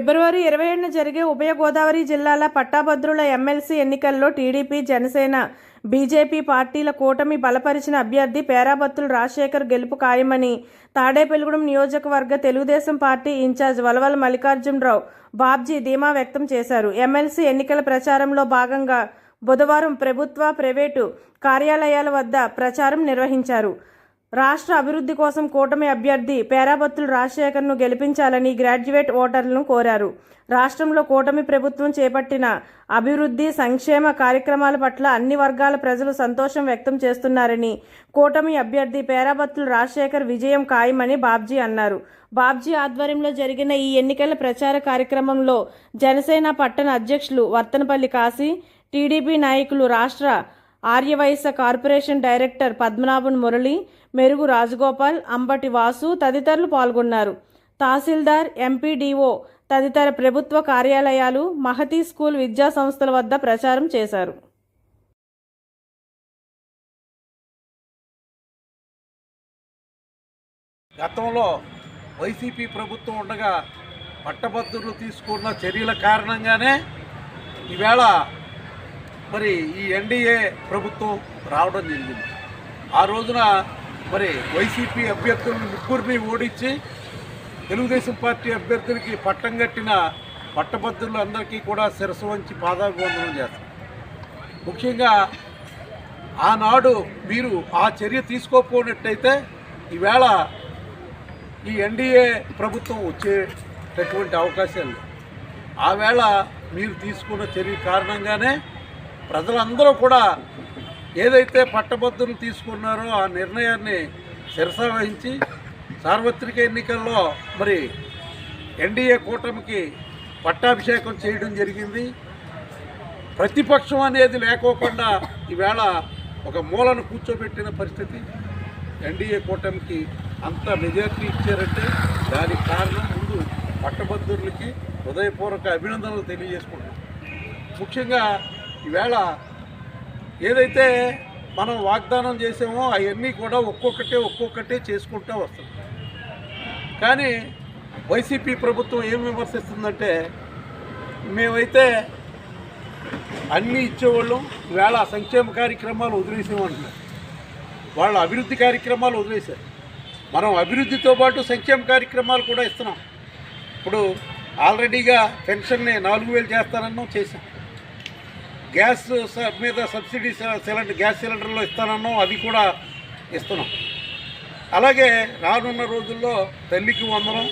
ఫిబ్రవరి ఇరవై ఏడున జరిగే ఉభయ గోదావరి జిల్లాల పట్టాభద్రుల ఎమ్మెల్సీ ఎన్నికల్లో టీడీపీ జనసేన బీజేపీ పార్టీల కూటమి బలపరిచిన అభ్యర్థి పేరాబత్తుల రాజశేఖర్ గెలుపు ఖాయమని తాడేపల్లిగూడెం నియోజకవర్గ తెలుగుదేశం పార్టీ ఇన్ఛార్జ్ వలవల మల్లికార్జునరావు బాబ్జీ ధీమా వ్యక్తం చేశారు. ఎమ్మెల్సీ ఎన్నికల ప్రచారంలో భాగంగా బుధవారం ప్రభుత్వ ప్రైవేటు కార్యాలయాల వద్ద ప్రచారం నిర్వహించారు. రాష్ట్ర అభివృద్ధి కోసం కూటమి అభ్యర్థి పేరాబత్తులు రాజశేఖర్ను గెలిపించాలని గ్రాడ్యుయేట్ ఓటర్లను కోరారు. రాష్ట్రంలో కూటమి ప్రభుత్వం చేపట్టిన అభివృద్ధి సంక్షేమ కార్యక్రమాల పట్ల అన్ని వర్గాల ప్రజలు సంతోషం వ్యక్తం చేస్తున్నారని కూటమి అభ్యర్థి పేరాబత్తులు రాజశేఖర్ విజయం ఖాయమని బాబ్జీ అన్నారు. బాబ్జీ ఆధ్వర్యంలో జరిగిన ఈ ఎన్నికల ప్రచార కార్యక్రమంలో జనసేన పట్టణ అధ్యక్షులు వర్తనపల్లి కాశీ టీడీపీ నాయకులు రాష్ట్ర ఆర్యవైశ్య కార్పొరేషన్ డైరెక్టర్ పద్మనాభన్ మురళి మెరుగు రాజగోపాల్ అంబటి వాసు తదితరులు పాల్గొన్నారు. తహసీల్దార్ ఎంపీడీఓ తదితర ప్రభుత్వ కార్యాలయాలు మహతి స్కూల్ విద్యా సంస్థల వద్ద ప్రచారం చేశారు. గతంలో వైసీపీ ప్రభుత్వం ఉండగా పట్టభద్రులు తీసుకున్న చర్యల కారణంగానే ఈవేళ మరి ఈ ఎన్డీఏ ప్రభుత్వం రావడం జరిగింది. ఆ రోజున మరి వైసీపీ అభ్యర్థులను ముగ్గురిని ఓడించి తెలుగుదేశం పార్టీ అభ్యర్థులకి పట్టం కట్టిన పట్టభద్రులందరికీ కూడా శిరసు వంచి పాదాభివందనం చేస్తారు. ముఖ్యంగా ఆనాడు మీరు ఆ చర్య తీసుకోకపోయినట్టయితే ఈవేళ ఈ ఎన్డీఏ ప్రభుత్వం వచ్చేటటువంటి అవకాశాలు ఆవేళ మీరు తీసుకున్న చర్య కారణంగానే ప్రజలందరూ కూడా ఏదైతే పట్టభద్రులు తీసుకున్నారో ఆ నిర్ణయాన్ని శిరస వహించి సార్వత్రిక ఎన్నికల్లో మరి ఎన్డీఏ కూటమికి పట్టాభిషేకం చేయడం జరిగింది. ప్రతిపక్షం అనేది లేకోకుండా ఈవేళ ఒక మూలను కూర్చోబెట్టిన పరిస్థితి. ఎన్డీఏ కూటమికి అంత మెజార్టీ ఇచ్చారంటే దానికి కారణం ముందు పట్టభద్రులకి హృదయపూర్వక అభినందనలు తెలియజేసుకుంటాం ముఖ్యంగా ఈవేళ ఏదైతే మనం వాగ్దానం చేసామో అవన్నీ కూడా ఒక్కొక్కటే ఒక్కొక్కటే చేసుకుంటూ వస్తుంది కానీ వైసీపీ ప్రభుత్వం ఏం విమర్శిస్తుందంటే మేమైతే అన్నీ ఇచ్చేవాళ్ళం ఈవేళ సంక్షేమ కార్యక్రమాలు వదిలేసామంటున్నారు వాళ్ళ అభివృద్ధి కార్యక్రమాలు వదిలేశారు. మనం అభివృద్ధితో పాటు సంక్షేమ కార్యక్రమాలు కూడా ఇస్తున్నాం. ఇప్పుడు ఆల్రెడీగా పెన్షన్ని నాలుగు వేలు చేస్తానన్నాం చేశాం. గ్యాస్ మీద సబ్సిడీ సిలిండర్ గ్యాస్ సిలిండర్లో ఇస్తానన్నాం అవి కూడా ఇస్తున్నాం. అలాగే రానున్న రోజుల్లో తల్లికి వందనం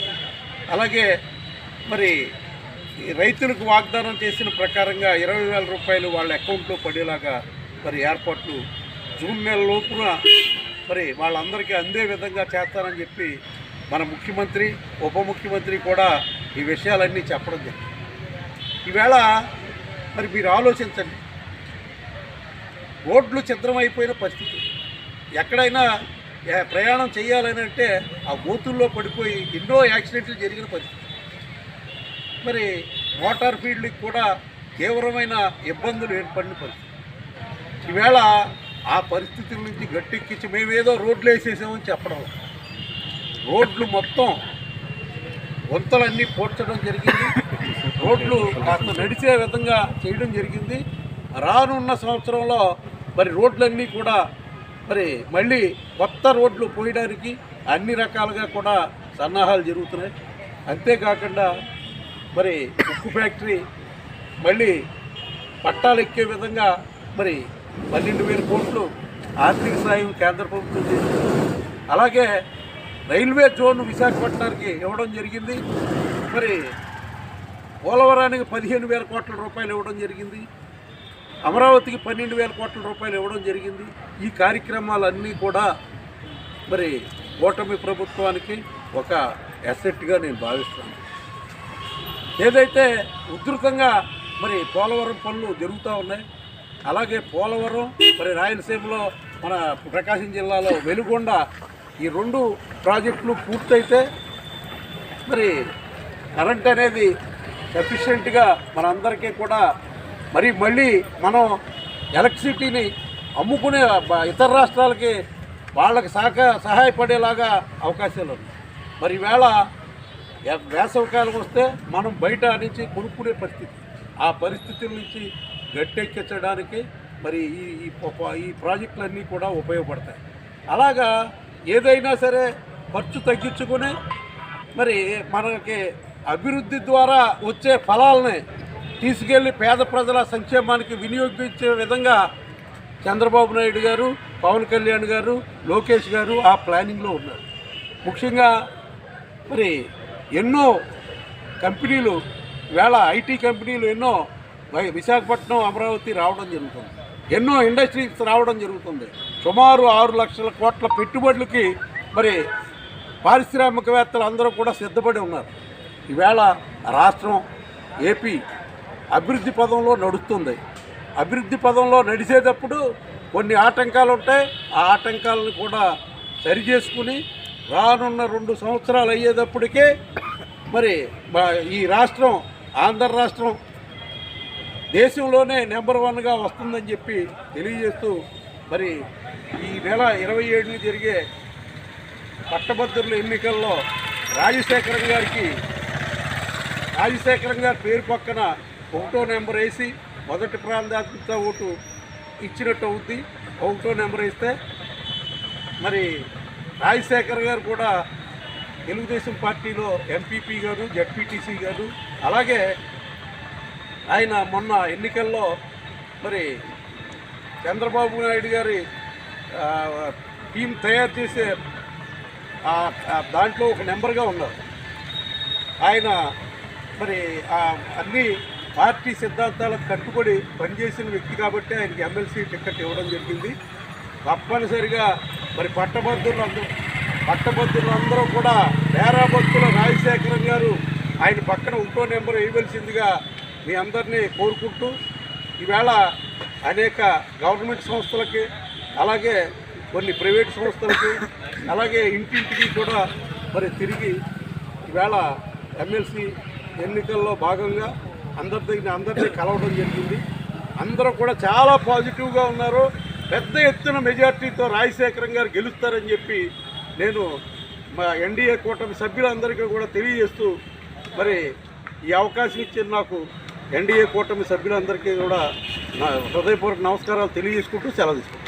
అలాగే మరి రైతులకు వాగ్దానం చేసిన ప్రకారంగా ఇరవై వేల రూపాయలు వాళ్ళ అకౌంట్లో పడేలాగా మరి ఏర్పాట్లు జూన్ నెల లోపున మరి వాళ్ళందరికీ అందే విధంగా చేస్తానని చెప్పి మన ముఖ్యమంత్రి ఉప ముఖ్యమంత్రి కూడా ఈ విషయాలన్నీ చెప్పడం జరిగింది. ఈవేళ మరి మీరు ఆలోచించండి. రోడ్లు ఛిద్రమైపోయిన పరిస్థితి. ఎక్కడైనా ప్రయాణం చేయాలని అంటే ఆ గోతుల్లో పడిపోయి ఎన్నో యాక్సిడెంట్లు జరిగిన పరిస్థితి. మరి మోటార్ ఫీల్డ్కి కూడా తీవ్రమైన ఇబ్బందులు ఏర్పడిన పరిస్థితి. ఈవేళ ఆ పరిస్థితుల నుంచి గట్టెక్కించి మేమేదో రోడ్లు వేసేసామని చెప్పడం. రోడ్లు మొత్తం వంతలన్నీ పోడ్చడం జరిగింది. రోడ్లు కాస్త నడిచే విధంగా చేయడం జరిగింది. రానున్న సంవత్సరంలో మరి రోడ్లన్నీ కూడా మరి మళ్ళీ కొత్త రోడ్లు పోయడానికి అన్ని రకాలుగా కూడా సన్నాహాలు జరుగుతున్నాయి. అంతేకాకుండా మరి ఉక్కు ఫ్యాక్టరీ మళ్ళీ పట్టాలు ఎక్కే విధంగా మరి పన్నెండు వేల కోట్లు ఆర్థిక సాయం కేంద్ర ప్రభుత్వం చేసింది. అలాగే రైల్వే జోన్ విశాఖపట్నానికి ఇవ్వడం జరిగింది. మరి పోలవరానికి పదిహేను వేల కోట్ల రూపాయలు ఇవ్వడం జరిగింది. అమరావతికి పన్నెండు వేల కోట్ల రూపాయలు ఇవ్వడం జరిగింది. ఈ కార్యక్రమాలన్నీ కూడా మరి కూటమి ప్రభుత్వానికి ఒక అసెట్గా నేను భావిస్తాను. ఏదైతే ఉధృతంగా మరి పోలవరం పనులు జరుగుతూ ఉన్నాయి అలాగే పోలవరం మరి రాయలసీమలో మన ప్రకాశం జిల్లాలో వెలుగొండ ఈ రెండు ప్రాజెక్టులు పూర్తయితే మరి కరెంట్ అనేది సఫిషియెంట్గా మనందరికీ కూడా మరి మళ్ళీ మనం ఎలక్ట్రిసిటీని అమ్ముకునే ఇతర రాష్ట్రాలకి వాళ్ళకి సహక సహాయపడేలాగా అవకాశాలు ఉన్నాయి. మరి ఈవేళ వేసవకాలం వస్తే మనం బయట నుంచి కొనుక్కునే పరిస్థితి. ఆ పరిస్థితుల నుంచి గట్టెక్కించడానికి మరి ఈ ఈ ఈ ప్రాజెక్టులన్నీ కూడా ఉపయోగపడతాయి. అలాగా ఏదైనా సరే ఖర్చు తగ్గించుకొని మరి మనకి అభివృద్ధి ద్వారా వచ్చే ఫలాలని తీసుకెళ్ళి పేద ప్రజల సంక్షేమానికి వినియోగించే విధంగా చంద్రబాబు నాయుడు గారు పవన్ కళ్యాణ్ గారు లోకేష్ గారు ఆ ప్లానింగ్లో ఉన్నారు. ముఖ్యంగా మరి ఎన్నో కంపెనీలు వేళ ఐటీ కంపెనీలు ఎన్నో విశాఖపట్నం అమరావతి రావడం జరుగుతుంది. ఎన్నో ఇండస్ట్రీస్ రావడం జరుగుతుంది. సుమారు ఆరు లక్షల కోట్ల పెట్టుబడులకి మరి పారిశ్రామికవేత్తలు అందరూ కూడా సిద్ధపడి ఉన్నారు. ఈవేళ రాష్ట్రం ఏపీ అభివృద్ధి పదంలో నడుస్తుంది. అభివృద్ధి పదంలో నడిచేటప్పుడు కొన్ని ఆటంకాలు ఉంటాయి. ఆ ఆటంకాలను కూడా సరి చేసుకుని రానున్న రెండు సంవత్సరాలు అయ్యేటప్పటికే మరి ఈ రాష్ట్రం ఆంధ్ర రాష్ట్రం దేశంలోనే నెంబర్ వన్గా వస్తుందని చెప్పి తెలియజేస్తూ మరి ఈ నెల ఇరవై ఏడున జరిగే పట్టభద్రుల ఎన్నికల్లో రాజశేఖరం గారికి రాజశేఖరం గారి పేరు పక్కన ఒకటో నెంబర్ వేసి మొదటి ప్రాంతాధిక ఓటు ఇచ్చినట్టు అవుద్ది. ఒకటో నెంబర్ వేస్తే మరి రాజశేఖర్ గారు కూడా తెలుగుదేశం పార్టీలో ఎంపీపీ గారు జడ్పీటీసీ గారు. అలాగే ఆయన మొన్న ఎన్నికల్లో మరి చంద్రబాబు నాయుడు గారి టీం తయారు చేసే దాంట్లో ఒక నెంబర్గా ఉన్నారు. ఆయన మరి అన్ని పార్టీ సిద్ధాంతాలకు కట్టుబడి పనిచేసిన వ్యక్తి కాబట్టి ఆయనకి ఎమ్మెల్సీ టికెట్ ఇవ్వడం జరిగింది. తప్పనిసరిగా మరి పట్టభద్రులు అందరూ పట్టభద్రులు అందరూ కూడా నేరాభక్తుల రాజశేఖరం గారు ఆయన పక్కన ఉంటో నెంబర్ వేయవలసిందిగా మీ అందరినీ కోరుకుంటూ ఈవేళ అనేక గవర్నమెంట్ సంస్థలకి అలాగే కొన్ని ప్రైవేట్ సంస్థలకి అలాగే ఇంటింటికి కూడా మరి తిరిగి ఈవేళ ఎమ్మెల్సీ ఎన్నికల్లో భాగంగా అందరి దగ్గర అందరినీ కలవడం జరిగింది. అందరూ కూడా చాలా పాజిటివ్గా ఉన్నారు. పెద్ద ఎత్తున మెజార్టీతో రాజశేఖరం గారు గెలుస్తారని చెప్పి నేను మా ఎన్డీఏ కూటమి సభ్యులందరికీ కూడా తెలియజేస్తూ మరి ఈ అవకాశం ఇచ్చిన నాకు ఎన్డీఏ కూటమి సభ్యులందరికీ కూడా నా హృదయపూర్వక నమస్కారాలు తెలియజేసుకుంటూ సెలవు తీసుకుంటాను